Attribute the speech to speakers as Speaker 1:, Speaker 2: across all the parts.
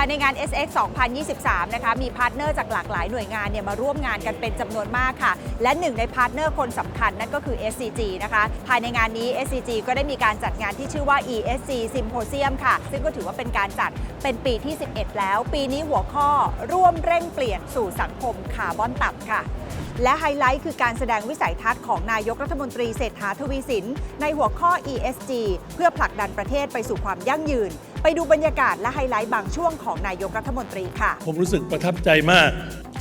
Speaker 1: ายในงาน SX 2023 นะคะ มีพาร์ทเนอร์จากหลากหลายหน่วยงานเนี่ยมาร่วมงานกันเป็นจำนวนมากค่ะ และหนึ่งในพาร์ทเนอร์คนสำคัญนั่นก็คือ SCG นะคะ ภายในงานนี้ SCG ก็ได้มีการจัดงานที่ชื่อว่า ESG Symposium ค่ะ ซึ่งก็ถือว่าเป็นการจัดเป็นปีที่ 11 แล้ว ปีนี้หัวข้อร่วมเร่งเปลี่ยนสู่สังคมคาร์บอนต่ำค่ะและไฮไลท์คือการแสดงวิสัยทัศน์ของนายกรัฐมนตรีเศรษฐาทวีสิน ในหัวข้อ ESG เพื่อผลักดันประเทศไปสู่ความยั่งยืน ไปดูบรรยากาศและไฮไลท์บางช่วงของนายกรัฐมนตรีค่ะ
Speaker 2: ผมรู้สึกประทับใจมาก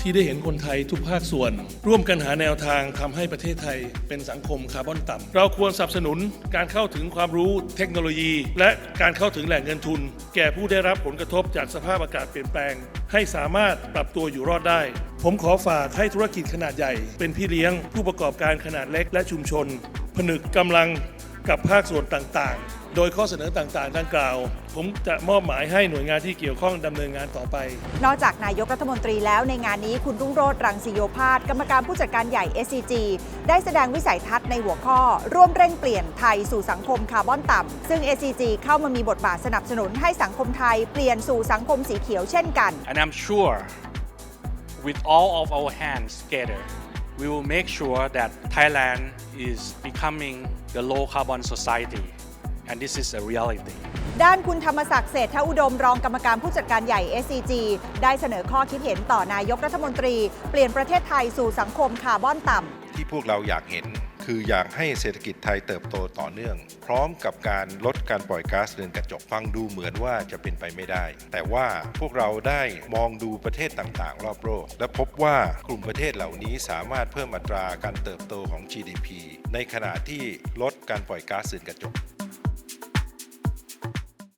Speaker 2: ที่ได้เห็นคนไทยทุกภาคส่วน ร่วมกันหาแนวทางทำให้ประเทศไทยเป็นสังคมคาร์บอนต่ำเราควรสนับสนุนการเข้าถึงความรู้เทคโนโลยี และการเข้าถึงแหล่งเงินทุน แก่ผู้ได้รับผลกระทบจากสภาพอากาศเปลี่ยนแปลง ให้สามารถปรับตัวอยู่รอดได้ ผมขอฝากให้ธุรกิจขนาดใหญ่ เป็นพี่เลี้ยง ผู้ประกอบการขนาดเล็กและชุมชน ผนึกกำลัง กับภาคส่วนต่างๆ โดยข้อเสนอต่างๆ ดังกล่าว ผมจะมอบหมายให้หน่วยงานที่เกี่ยวข้องดำเนินงานต่อไป
Speaker 1: นอกจากนายกรัฐมนตรีแล้วในงานนี้คุณรุ่งโรจน์รังสีโยพาสกรรมการผู้จัดการใหญ่ SCG ได้แสดงวิสัยทัศน์ในหัวข้อ ร่วมเร่งเปลี่ยนไทยสู่สังคมคาร์บอนต่ำซึ่ง SCG เข้ามามีบทบาทสนับสนุนให้สังคมไทยเปลี่ยนสู่สังคมสีเขียวเช่นกัน
Speaker 3: And I'm sure with all of our hands together, we will make sure that Thailand is becoming the low carbon society. And this is a reality.
Speaker 1: ด้านคุณธรรมศักดิ์เศรษฐอุดมรองกรรมการผู้จัดการใหญ่ SCG ได้เสนอข้อคิดเห็นต่อนายกรัฐมนตรี เปลี่ยนประเทศไทยสู่สังคมคาร์บอนต่ำ
Speaker 4: ที่พวกเราอยากเห็น คืออยากให้เศรษฐกิจไทยเติบโตต่อเนื่อง พร้อมกับการลดการปล่อยก๊าซเรือนกระจกฟังดูเหมือนว่าจะเป็นไปไม่ได้ แต่ว่าพวกเราได้มองดูประเทศต่างๆ รอบโลก และพบว่ากลุ่มประเทศเหล่านี้สามารถเพิ่มอัตราการเติบโตของ GDP ในขณะที่ลดการปล่อยก๊าซเรือนกระจก